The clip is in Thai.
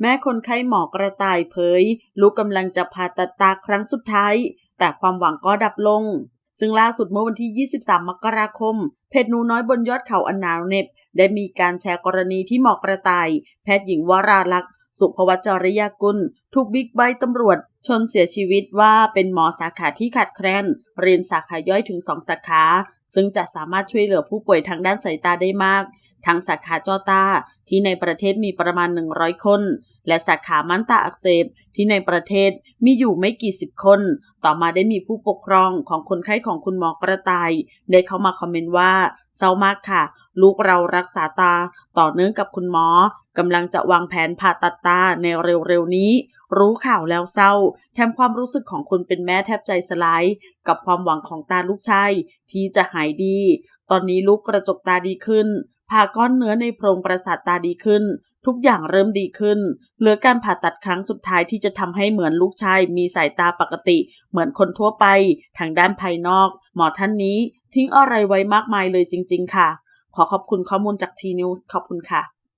แม่คนไข้หมอกระต่ายเผย ลูกกำลังจะผ่าตัดตาครั้งสุดท้าย แต่ความหวังก็ดับลง ซึ่งล่าสุดเมื่อวันที่ 23 มกราคม เพจหนูน้อยบนยอดเขาอันหนาวเหน็บ ได้มีการแชร์กรณีที่หมอกระต่าย แพทย์หญิงวราลักษ์สุภวัจริยากุล ถูกบิ๊กไบค์ตำรวจ ชนเสียชีวิตว่าเป็นหมอสาขาที่ขาดแคลนเรียนสาขาย่อยถึง2สาขา ซึ่งจะสามารถช่วยเหลือผู้ป่วยทางด้านสายตาได้มากทั้งสาขาจอตาที่ในประเทศมีประมาณ 100 คน และสาขามันตาอักเสบที่ในประเทศมีอยู่ไม่กี่สิบคน ต่อมาได้มีผู้ปกครองของคนไข้ของคุณหมอกระต่าย ได้เข้ามาคอมเมนต์ว่าเศร้ามากค่ะ ลูกเรารักษาตาต่อเนื่องกับคุณหมอกำลังจะวางแผนผ่าตัดตาในเร็วๆนี้ รู้ข่าวแล้วเศร้า แถมความรู้สึกของคนเป็นแม่แทบใจสลาย กับความหวังของตาลูกชายที่จะหายดี ตอนนี้ลูกกระจกตาดีขึ้นผ่าก้อนเนื้อในโพรงประสาทตาดีขึ้น ทุกอย่างเริ่มดีขึ้น เหลือการผ่าตัดครั้งสุดท้ายที่จะทำให้เหมือนลูกชาย มีสายตาปกติ เหมือนคนทั่วไป ทางด้านภายนอก หมอท่านนี้ทิ้งอะไรไว้มากมายเลยจริง ๆ ค่ะ ขอขอบคุณข้อมูลจากทีนิวส์ขอบคุณค่ะ